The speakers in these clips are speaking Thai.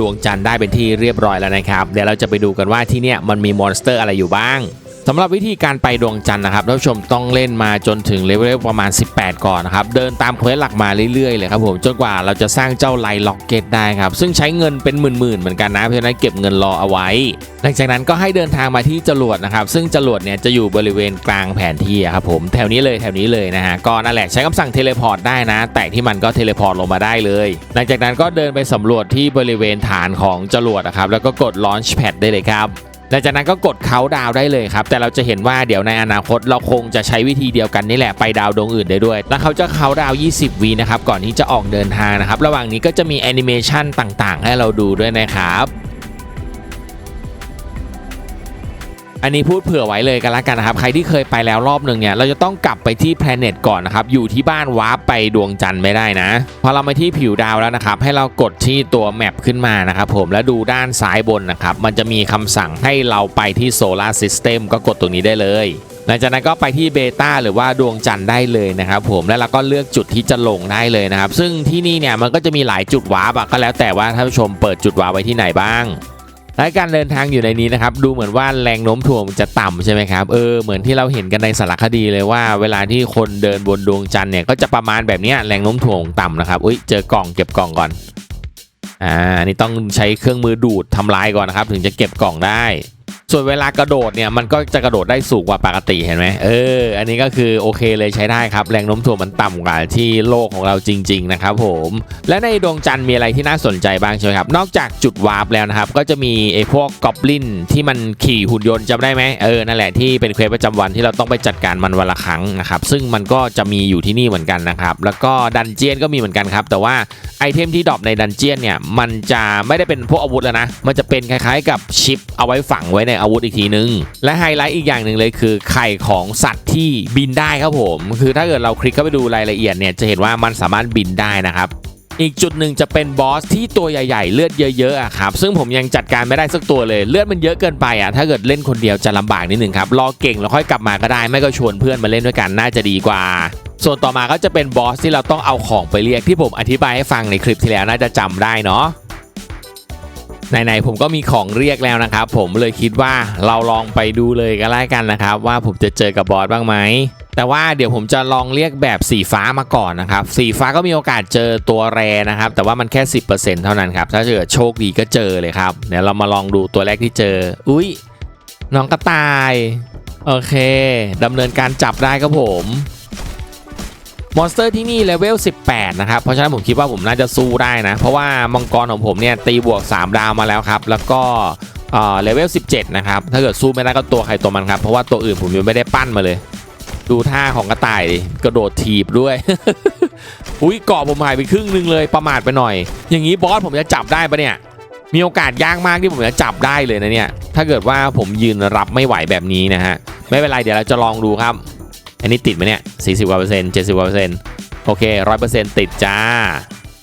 ดวงจันทร์ได้เป็นที่เรียบร้อยแล้วนะครับ เดี๋ยวเราจะไปดูกันว่าที่เนี่ยมันมีมอนสเตอร์อะไรอยู่บ้าง สำหรับวิธีการไปดวงจันทร์นะครับท่านผู้ชมต้องเล่นมาจนถึงเลเวลประมาณ 18 ก่อนนะครับ เดินตามเควสหลักมาเรื่อยๆเลยครับผมจนกว่าเราจะสร้างเจ้าไลล็อกเก็ตได้ครับ ซึ่งใช้เงินเป็นหมื่นๆเหมือนกันนะเพราะฉะนั้นเก็บเงินรอเอาไว้ หลังจากนั้นก็ให้เดินทางมาที่จรวดนะครับ ซึ่งจรวดเนี่ยจะอยู่บริเวณกลางแผนที่ครับผมแถวนี้เลยแถวนี้เลยนะฮะก็นั่นแหละใช้คำสั่งเทเลพอร์ตได้นะ แต่ที่มันก็เทเลพอร์ตลงมาได้เลย หลังจากนั้นก็เดินไปสำรวจที่บริเวณฐานของจรวดนะครับแล้วก็กด Launch Pad ได้เลยครับ หลังจากนั้นก็กดเขาดาวได้เลยครับ แต่เราจะเห็นว่าเดี๋ยวในอนาคตเราคงจะใช้วิธีเดียวกันนี่แหละไปดาวดวงอื่นได้ด้วย แล้วเขาจะเขาดาว 20วีนะครับก่อนที่จะออกเดินทางนะครับระหว่างนี้ก็จะมีแอนิเมชันต่างๆ ให้เราดูด้วยนะครับ อันนี้พูดเผื่อไว้เลยกันละกันนะครับ ใครที่เคยไปแล้วรอบหนึ่งเนี่ย เราจะต้องกลับไปที่แพลเน็ตก่อนนะครับ อยู่ที่บ้านวาร์ปไปดวงจันทร์ไม่ได้นะ พอเรามาที่ผิวดาวแล้วนะครับ ให้เรากดที่ตัวแมปขึ้นมานะครับผม แล้วดูด้านซ้ายบนนะครับ มันจะมีคำสั่งให้เราไปที่โซลาร์ซิสเต็มก็กดตรงนี้ได้เลยหลังจากนั้นก็ไปที่เบต้าหรือว่าดวงจันทร์ได้เลยนะครับผมแล้วเราก็เลือกจุดที่จะลงได้เลยนะครับ ซึ่งที่นี่เนี่ยมันก็จะมีหลายจุดวาร์ปก็แล้วแต่ว่าท่านผู้ชมเปิดจุดวาร์ปไว้ที่ไหนบ้าง และการเดินทางอยู่ในนี้นะครับดูเหมือนว่าแรงโน้มถ่วงจะต่ำใช่ไหมครับเออเหมือนที่เราเห็นกันในสารคดีเลยว่า เวลาที่คนเดินบนดวงจันทร์เนี่ยก็จะประมาณแบบนี้แรงโน้มถ่วงต่ำนะครับอุ้ยเจอกล่องเก็บกล่องก่อนอ่าอันนี่ต้องใช้เครื่องมือดูดทำลายก่อนนะครับ ถึงจะเก็บกล่องได้ ส่วนเวลากระโดดเนี่ยมันก็จะกระโดดได้สูงกว่าปกติเห็นไหมเออ อันนี้ก็คือโอเคเลยใช้ได้ครับ แรงโน้มถ่วงมันต่ำกว่าที่โลกของเราจริง ๆ นะครับผม และในดวงจันทร์มีอะไรที่น่าสนใจบ้างใช่ไหมครับ นอกจากจุดวาร์ปแล้วนะครับ ก็จะมีไอ้พวกกอบลินที่มันขี่หุ่นยนต์จำได้ไหมเออนั่นแหละที่เป็นเควสประจำวันที่เราต้องไปจัดการมันวันละครั้งนะครับซึ่งมันก็จะมีอยู่ที่นี่เหมือนกันนะครับแล้วก็ดันเจียนก็มีเหมือนกันครับแต่ว่าไอเทมที่ดรอปในดันเจียนเนี่ยมันจะไม่ได้เป็นพวกอาวุธแล้วนะมันจะเป็นคล้ายๆ กับชิปเอาไว้ฝังไว้ในอาวุธอีกทีนึง และไฮไลท์อีกอย่างหนึ่งเลยคือไข่ของสัตว์ที่บินได้ครับผม คือถ้าเกิดเราคลิกเข้าไปดูรายละเอียดเนี่ยจะเห็นว่ามันสามารถบินได้นะครับอีกจุดหนึ่งจะเป็นบอสที่ตัวใหญ่ ๆ เลือดเยอะๆอะครับซึ่งผมยังจัดการไม่ได้สักตัวเลยเลือดมันเยอะเกินไปอะถ้าเกิดเล่นคนเดียวจะลำบากนิดหนึ่งครับรอเก่งแล้วค่อยกลับมาก็ได้ไม่ก็ชวนเพื่อนมาเล่นด้วยกันน่าจะดีกว่า ส่วนต่อมาก็จะเป็นบอสที่เราต้องเอาของไปเรียกที่ผมอธิบายให้ฟังในคลิปที่แล้วน่าจะจำได้เนาะ ไหนๆผมก็มีของเรียกแล้วนะครับ ผมเลยคิดว่าเราลองไปดูเลยก็แล้วกันนะครับ ว่าผมจะเจอกับบอสบ้างไหมแต่ว่าเดี๋ยวผมจะลองเรียกแบบสีฟ้ามาก่อนนะครับ สีฟ้าก็มีโอกาสเจอตัวแรนะครับ แต่ว่ามันแค่ 10%เท่านั้นครับ ถ้าเกิดโชคดีก็เจอเลยครับ เดี๋ยวเรามาลองดูตัวแรกที่เจอ อุ้ยน้องกระต่าย โอเคดำเนินการจับได้ครับผม มอนสเตอร์ที่นี่เลเวล 18 นะครับ เพราะฉะนั้นผมคิดว่าผมน่าจะสู้ได้นะ เพราะว่ามังกรของผมเนี่ยตีบวก 3 ดาวมาแล้วครับ แล้วก็เอ่อเลเวล 17 นะครับ ถ้าเกิดสู้ไม่ได้ก็ตัวใครตัวมันครับ เพราะว่าตัวอื่นผมยังไม่ได้ปั้นมาเลย ดูท่าของกระต่ายกระโดดถีบด้วย อุ้ยเกาะผมหายไปครึ่งหนึงเลยประมาทไปหน่อย อย่างนี้บอสผมจะจับได้ปะเนี่ย มีโอกาสยากมากที่ผมจะจับได้เลยนะเนี่ย ถ้าเกิดว่าผมยืนรับไม่ไหวแบบนี้นะฮะ ไม่เป็นไรเดี๋ยวเราจะลองดูครับ อันนี้ติดไหมเนี่ย40กว่าเปอร์เซ็นต์70กว่าเปอร์เซ็นต์โอเค100%ติดจ้า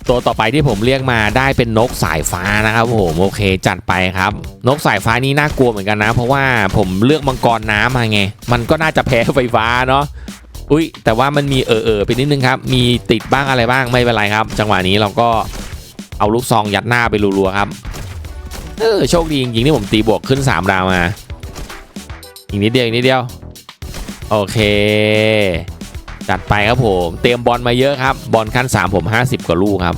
ตัวต่อไปที่ผมเรียกมาได้เป็นนกสายฟ้านะครับผมโอเคจัดไปครับ นกสายฟ้านี่น่ากลัวเหมือนกันนะ เพราะว่าผมเลือกมังกรน้ำมาไง มันก็น่าจะแพ้ไฟฟ้าเนาะอุ้ยแต่ว่ามันมีเออเออๆไปนิดนึงครับ มีติดบ้างอะไรบ้างไม่เป็นไรครับ จังหวะนี้เราก็เอาลูกซองยัดหน้าไปรัวๆครับเออโชคดีจริงๆที่ผมตีบวกขึ้น3ดาวมาอีกนิดเดียวอีกนิดเดียว โอเค จัดไปครับผม เตรียมบอลมาเยอะครับ บอลขั้น 3 ผม 50 กว่าลูกครับ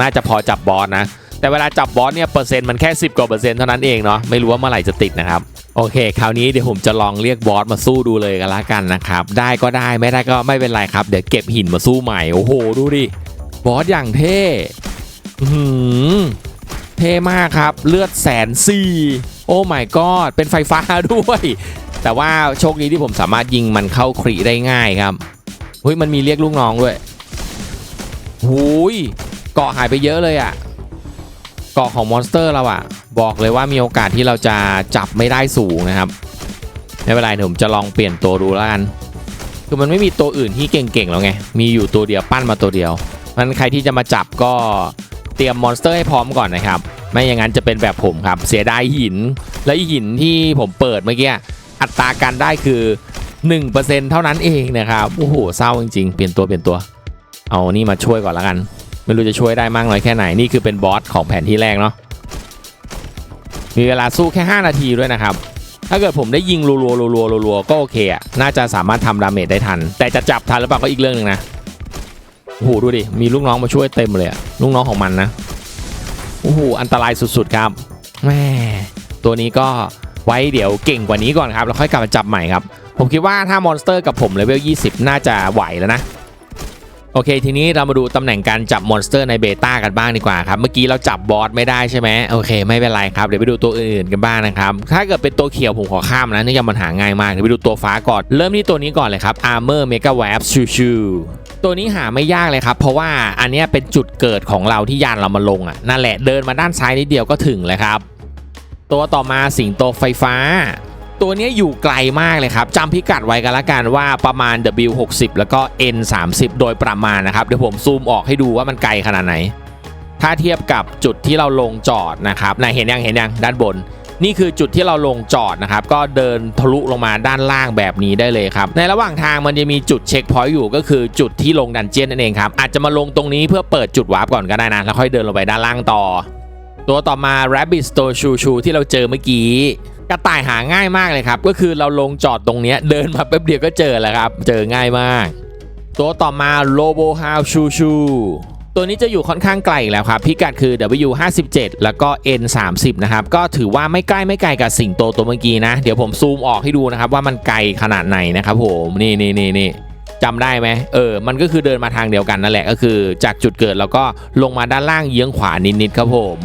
น่าจะพอจับบอลนะ แต่เวลาจับบอลเนี่ยเปอร์เซ็นต์มันแค่ 10 กว่าเปอร์เซ็นต์เท่านั้นเองเนาะ ไม่รู้ว่าเมื่อไหร่จะติดนะครับ โอเค คราวนี้เดี๋ยวผมจะลองเรียกบอสมาสู้ดูเลยกันละกันนะครับ ได้ก็ได้ไม่ได้ก็ไม่เป็นไรครับ เดี๋ยวเก็บหินมาสู้ใหม่ โอ้โห ดูดิ บอสอย่างเท่ อื้อหือ เท่มากครับ เลือดแสนสี่โอ้ my god เป็นไฟฟ้าด้วย แต่ว่าโชคดีที่ผมสามารถยิงมันเข้าครีได้ง่ายครับเฮ้ยมันมีเรียกลูกน้องด้วยหูยเกาะหายไปเยอะเลยอะ่ะเกาะของมอนสเตอร์เราอะ่ะ บอกเลยว่ามีโอกาสที่เราจะจับไม่ได้สูงนะครับไม่เป็นไรผมจะลองเปลี่ยนตัวดูแล้วกันคือมันไม่มีตัวอื่นที่เก่งๆแล้วไงมีอยู่ตัวเดียวปั้นมาตัวเดียวมันใครที่จะมาจับก็ ตรียมมอนสเตอร์ให้พร้อมก่อนนะครับ ไม่อย่างนั้นจะเป็นแบบผมครับ เสียดายหิน และหินที่ผมเปิดเมื่อกี้อัตราการได้คือ 1%เท่านั้นเองนะครับ โอ้โหเศร้าจริงๆ เปลี่ยนตัวเปลี่ยนตัว เอานี่มาช่วยก่อนละกัน ไม่รู้จะช่วยได้มากน้อยแค่ไหน นี่คือเป็นบอสของแผนที่แรกเนาะ มีเวลาสู้แค่ 5 นาทีด้วยนะครับ ถ้าเกิดผมได้ยิงรัวๆรัวๆรัวๆก็โอเคอะน่าจะสามารถทำดาเมจได้ทัน แต่จะจับทันหรือเปล่าก็อีกเรื่องหนึ่งนะ โอ้โหดูดิ มีลูกน้องมาช่วยเต็มเลยอะลูกน้องของมันนะ โอ้โห อันตรายสุดๆครับแม่ตัวนี้ก็ไว้เดี๋ยวเก่งกว่านี้ก่อนครับ แล้วค่อยกลับมาจับใหม่ครับ ผมคิดว่าถ้ามอนสเตอร์กับผมเลเวล 20 น่าจะไหวแล้วนะ โอเค ทีนี้เรามาดูตำแหน่งการจับมอนสเตอร์ในเบต้ากันบ้างดีกว่าครับ เมื่อกี้เราจับบอสไม่ได้ใช่ไหมโอเค ไม่เป็นไรครับ เดี๋ยวไปดูตัวอื่นๆกันบ้างนะครับ ถ้าเกิดเป็นตัวเขียวผมขอข้ามนะเนื่องจากมันหาง่ายมาก เดี๋ยวไปดูตัวฟ้าก่อน เริ่มที่ตัวนี้ก่อนเลยครับ Armor Mega w a p ชูชูตัวนี้หาไม่ยากเลยครับ เพราะว่าอันนี้เป็นจุดเกิดของเราที่ยานเรามาลงอะนั่นแหละเดินมาด้านซ้ายนิดเดียวก็ถึงเลยครับ ตัวต่อมาสิงโตไฟฟ้า ตัวนี้อยู่ไกลมากเลยครับจำพิกัดไว้กันละกันว่าประมาณ W60 แล้วก็ N30 โดยประมาณนะครับ เดี๋ยวผมซูมออกให้ดูว่ามันไกลขนาดไหน ถ้าเทียบกับจุดที่เราลงจอดนะครับนายเห็นยังเห็นยังด้านบน นี่คือจุดที่เราลงจอดนะครับ ก็เดินทะลุลงมาด้านล่างแบบนี้ได้เลยครับ ในระหว่างทางมันจะมีจุดเช็คพอยต์อยู่ก็คือจุดที่ลงดันเจียนนั่นเองครับอาจจะมาลงตรงนี้เพื่อเปิดจุดวาร์ปก่อนก็ได้นะแล้วค่อยเดินลงไปด้านล่างต่อ ตัวต่อมา Rabbit Store Shoo Shoo ที่เราเจอเมื่อกี้ กระต่ายหาง่ายมากเลยครับ ก็คือเราลงจอดตรงนี้เดินมาแป๊บเดียวก็เจอแล้วครับ เจอง่ายมาก ตัวต่อมา Robo How Shoo Shoo ตัวนี้จะอยู่ค่อนข้างไกลแล้วครับ พิกัดคือ W57 แล้วก็ N30 นะครับ ก็ถือว่าไม่ใกล้ไม่ไกลกับสิงโตตัวเมื่อกี้นะ เดี๋ยวผมซูมออกให้ดูนะครับ ว่ามันไกลขนาดไหนนะครับผมนี่นี่นี่นี่จำได้ไหมเออ มันก็คือเดินมาทางเดียวกันนั่นแหละก็คือ จากจุดเกิดแล้วก็ลงมาด้านล่างเยื้องขวานิดๆครับผม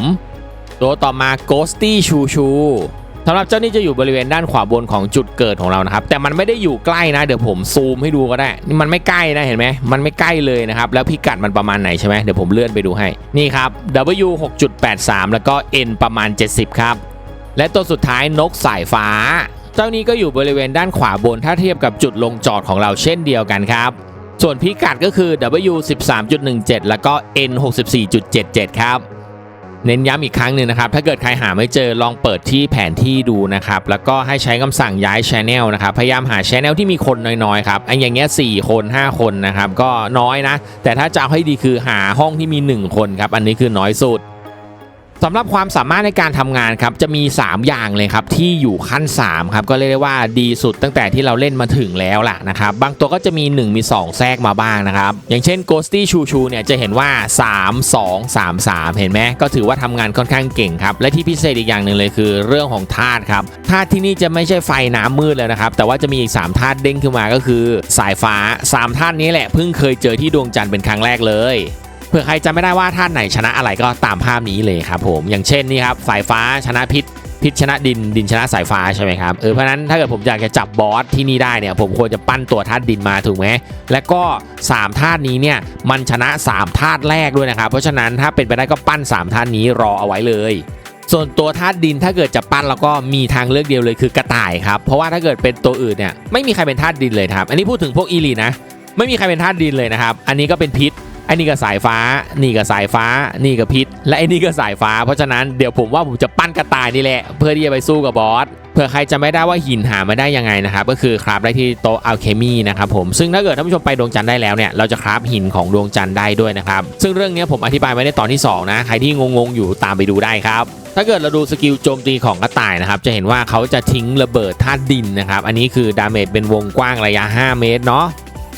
ตัวต่อมา Ghosty Shoo Shoo สำหรับเจ้านี่จะอยู่บริเวณด้านขวาบนของจุดเกิดของเรานะครับ แต่มันไม่ได้อยู่ใกล้นะ เดี๋ยวผมซูมให้ดูก็ได้นี่มันไม่ใกล้นะเห็นไหมมันไม่ใกล้เลยนะครับ แล้วพิกัดมันประมาณไหนใช่ไหมเดี๋ยวผมเลื่อนไปดูให้นี่ครับ W 6.83 แล้วก็ N ประมาณ 70 ครับ และตัวสุดท้ายนกสายฟ้า เจ้านี้ก็อยู่บริเวณด้านขวาบนถ้าเทียบกับจุดลงจอดของเราเช่นเดียวกันครับ ส่วนพิกัดก็คือ W 13.17 แล้วก็ N 64.77 ครับ เน้นย้ำอีกครั้งหนึ่งนะครับ ถ้าเกิดใครหาไม่เจอลองเปิดที่แผนที่ดูนะครับ แล้วก็ให้ใช้คำสั่งย้ายช ANNEL นะครับ พยายามหาช ANNEL ที่มีคนน้อยๆครับ อันอย่างเงี้ย4คน 5 คนนะครับ ก็น้อยนะ แต่ถ้าจะให้ดีคือหาห้องที่มี 1 คนครับ อันนี้คือน้อยสุด สำหรับความสามารถในการทำงานครับจะมี 3 อย่างเลยครับที่อยู่ขั้น3ครับก็เรียกได้ว่าดีสุดตั้งแต่ที่เราเล่นมาถึงแล้วล่ะนะครับบางตัวก็จะมี 1 มี 2 แทรกมาบ้างนะครับอย่างเช่น Ghosty Chu Chu เนี่ยจะเห็นว่า 3 2 3 3 เห็นไหมก็ถือว่าทำงานค่อนข้างเก่งครับและที่พิเศษอีกอย่างหนึ่งเลยคือ เรื่องของธาตุครับธาตุที่นี่จะไม่ใช่ไฟน้ำมืดเลยนะครับแต่ว่าจะมีอีก3ธาตุเด้งขึ้นมาก็คือ สายฟ้า 3ธาตุนี้แหละเพิ่งเคยเจอที่ดวงจันทร์เป็นครั้งแรกเลย ผื่อใครจำไม่ได้ว่าธาตุไหนชนะอะไรก็ตามภาพนี้เลยครับผมอย่างเช่นนี่ครับสายฟ้าชนะพิษพิษชนะดินดินชนะสายฟ้าใช่ไหมครับเออเพราะนั้นถ้าเกิดผมอยากจะจับบอสที่นี่ได้เนี่ยผมควรจะปั้นตัวธาตุดินมาถูกไหมและก็ 3ธาตุนี้เนี่ยมันชนะ3ธาตุแรกด้วยนะครับเพราะฉะนั้นถ้าเป็นไปได้ก็ปั้น3ธาตุนี้รอเอาไว้เลยส่วนตัวธาตุดินถ้าเกิดจะปั้นแล้วก็มีทางเลือกเดียวเลยคือกระต่ายครับเพราะว่าถ้าเกิดเป็นตัวอื่นเนี่ยไม่มีใครเป็นธาตุดินเลยครับอันนี้พูดถึงพวกอีลีนะไม่มีใครเป็นธาตุดินเลยนะครับอันนี้ก็เป็นพิษ ไอันนี้ก็สายฟ้า นี่ก็สายฟ้า นี่ก็พิษ และไอ้นี่ก็สายฟ้า เพราะฉะนั้นเดี๋ยวผมว่าผมจะปั้นกระต่ายนี่แหละ เพื่อที่จะไปสู้กับบอสเผื่อใครจะไม่ได้ว่าหินหามาได้ยังไงนะครับ ก็คือคราฟได้ที่โต๊ะอัลเคมีนะครับผมซึ่งถ้าเกิดท่านผู้ชมไปดวงจันทร์ได้แล้วเนี่ยเราจะคราฟหินของดวงจันทร์ได้ด้วยนะครับ ซึ่งเรื่องนี้ผมอธิบายไว้ในตอนที่สองนะ ใครที่งงๆอยู่ตามไปดูได้ครับถ้าเกิดเราดูสกิลโจมตีของกระต่ายนะครับ จะเห็นว่าเขาจะทิ้งระเบิดธาตุดินนะครับ อันนี้คือดาเมจเป็นวงกว้างระยะ 5 เมตรเนาะ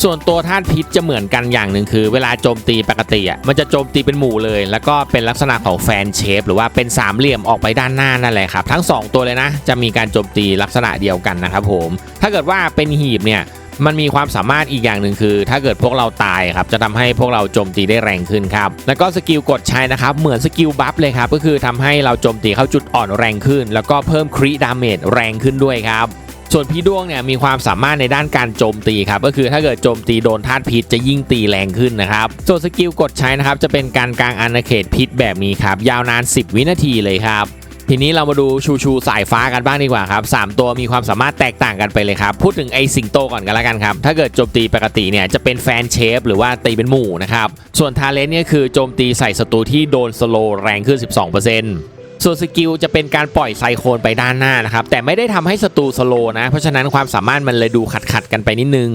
ส่วนตัวธาตุพิษจะเหมือนกันอย่างหนึ่งคือ เวลาโจมตีปกติอะมันจะโจมตีเป็นหมู่เลย แล้วก็เป็นลักษณะของแฟนเชฟหรือว่าเป็นสามเหลี่ยมออกไปด้านหน้านั่นแหละครับ ทั้ง 2 ตัวเลยนะ จะมีการโจมตีลักษณะเดียวกันนะครับผม ถ้าเกิดว่าเป็นหีบเนี่ยมันมีความสามารถอีกอย่างหนึ่งคือ ถ้าเกิดพวกเราตายครับจะทำให้พวกเราโจมตีได้แรงขึ้นครับแล้วก็สกิลกดใช้นะครับเหมือนสกิลบัฟเลยครับก็คือทำให้เราโจมตีเข้าจุดอ่อนแรงขึ้น แล้วก็เพิ่มคริดาเมจแรงขึ้นด้วยครับ ส่วนพี่ด้วงเนี่ยมีความสามารถในด้านการโจมตีครับก็คือถ้าเกิดโจมตีโดนธาตุพิษจะยิ่งตีแรงขึ้นนะครับส่วนสกิลกดใช้นะครับจะเป็นการกลางอาณาเขตพิษแบบนี้ครับยาวนาน 10 วินาทีเลยครับทีนี้เรามาดูชูชูสายฟ้ากันบ้างดีกว่าครับ 3 ตัวมีความสามารถแตกต่างกันไปเลยครับ พูดถึงไอสิงโตก่อนกันล้วกันครับ ถ้าเกิดโจมตีปกติเนี่ยจะเป็นแฟนเชฟหรือว่าตีเป็นหมู่นะครับ ส่วนทาเลนเนี่ยคือโจมตีใส่ศัตรูที่โดนสโลแรงขึ้น 12% ส่วนสกิลจะเป็นการปล่อยไซโคนไปด้านหน้านะครับ แต่ไม่ได้ทำให้ศัตรูสโลนะ เพราะฉะนั้นความสามารถมันเลยดูขัดขัดกันไปนิดนึง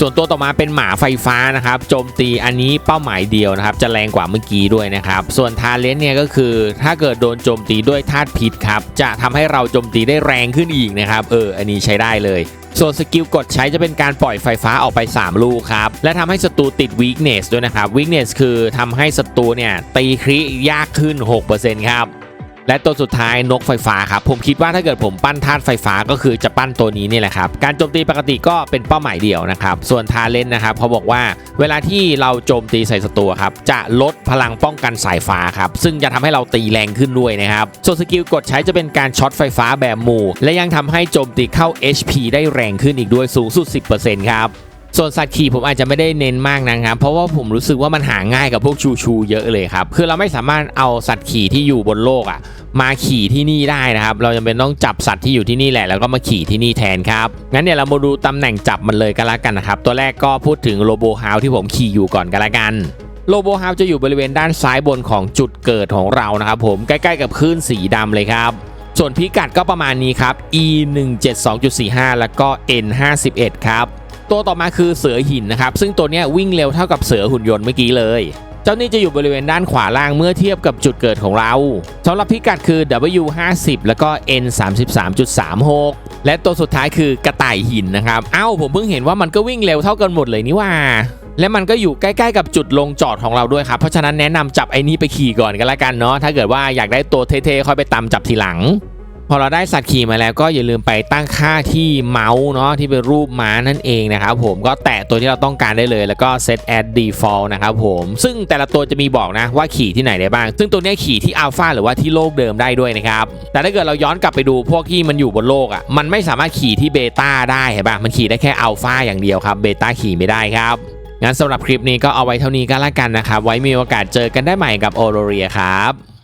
ส่วนตัวต่อมาเป็นหมาไฟฟ้านะครับโจมตีอันนี้เป้าหมายเดียวนะครับ จะแรงกว่าเมื่อกี้ด้วยนะครับ ส่วนทาเลนเนี่ยก็คือ ถ้าเกิดโดนโจมตีด้วยธาตุพิษครับ จะทำให้เราโจมตีได้แรงขึ้นอีกนะครับ เออ อันนี้ใช้ได้เลยส่วนสกิลกดใช้จะเป็นการปล่อยไฟฟ้าออกไป 3 ลูกครับ และทำให้ศัตรูติด weakness ด้วยนะครับ weakness คือทำให้ศัตรูเนี่ยตีคริยากขึ้น 6%ครับ และตัวสุดท้ายนกไฟฟ้าครับผมคิดว่าถ้าเกิดผมปั้นธาตุไฟฟ้าก็คือจะปั้นตัวนี้นี่แหละครับการโจมตีปกติก็เป็นเป้าหมายเดียวนะครับส่วนทาเลนนะครับเขาบอกว่าเวลาที่เราโจมตีใส่ศัตรูครับจะลดพลังป้องกันสายฟ้าครับซึ่งจะทำให้เราตีแรงขึ้นด้วยนะครับส่วนสกิลกดใช้จะเป็นการช็อตไฟฟ้าแบบหมู่ และยังทำให้โจมตีเข้า HP ได้แรงขึ้นอีกด้วยสูงสุด 10%ครับ ส่วนสัตว์ขี่ผมอาจจะไม่ได้เน้นมากนะครับเพราะว่าผมรู้สึกว่ามันหาง่ายกับพวกชูชูเยอะเลยครับคือเราไม่สามารถเอาสัตว์ขี่ที่อยู่บนโลกอะมาขี่ที่นี่ได้นะครับ เราจำเป็นต้องจับสัตว์ที่อยู่ที่นี่แหละแล้วก็มาขี่ที่นี่แทนครับ งั้นเดี๋ยวเรามาดูตำแหน่งจับมันเลยกันละกันนะครับ ตัวแรกก็พูดถึงโลโบฮาวที่ผมขี่อยู่ก่อนกันละกันโลโบฮาวจะอยู่บริเวณด้านซ้ายบนของจุดเกิดของเรานะครับผมใกล้ๆกับคลื่นสีดำเลยครับ ส่วนพิกัดก็ประมาณนี้ครับ e 1 7 2 4 5แล้วก็ n 5 1ครับ ตัวต่อมาคือเสือหินนะครับ ซึ่งตัวนี้วิ่งเร็วเท่ากับเสือหุ่นยนต์เมื่อกี้เลย เจ้านี่จะอยู่บริเวณด้านขวาล่างเมื่อเทียบกับจุดเกิดของเราสำหรับพิกัดคือ W 5 0แล้วก็ N 33.36และตัวสุดท้ายคือกระต่ายหินนะครับ เอ้าผมเพิ่งเห็นว่ามันก็วิ่งเร็วเท่ากันหมดเลยนี่ว่าและมันก็อยู่ใกล้ๆกับจุดลงจอดของเราด้วยครับ เพราะฉะนั้นแนะนำจับไอ้นี้ไปขี่ก่อนกันละกันเนาะ ถ้าเกิดว่าอยากได้ตัวเท่ๆ ค่อยไปตามจับทีหลัง พอเราได้สัตว์ขี่มาแล้วก็อย่าลืมไปตั้งค่าที่เมาส์เนาะที่เป็นรูปม้านั่นเองนะครับผมก็แตะตัวที่เราต้องการได้เลย แล้วก็ set as default นะครับผมซึ่งแต่ละตัวจะมีบอกนะว่าขี่ที่ไหนได้บ้าง ซึ่งตัวนี้ขี่ที่อัลฟาหรือว่าที่โลกเดิมได้ด้วยนะครับแต่ถ้าเกิดเราย้อนกลับไปดูพวกที่มันอยู่บนโลกอะ่ะมันไม่สามารถขี่ที่เบต้าได้เห็นปะมันขี่ได้แค่อัลฟาอย่างเดียวครับเบต้าขี่ไม่ได้ครับงั้นสำหรับคลิปนี้ก็เอาไว้เท่านี้ก็แล้วกันนะครับไว้มีโอกาสเจอกันได้ใหม่กับโอโรเรียครับ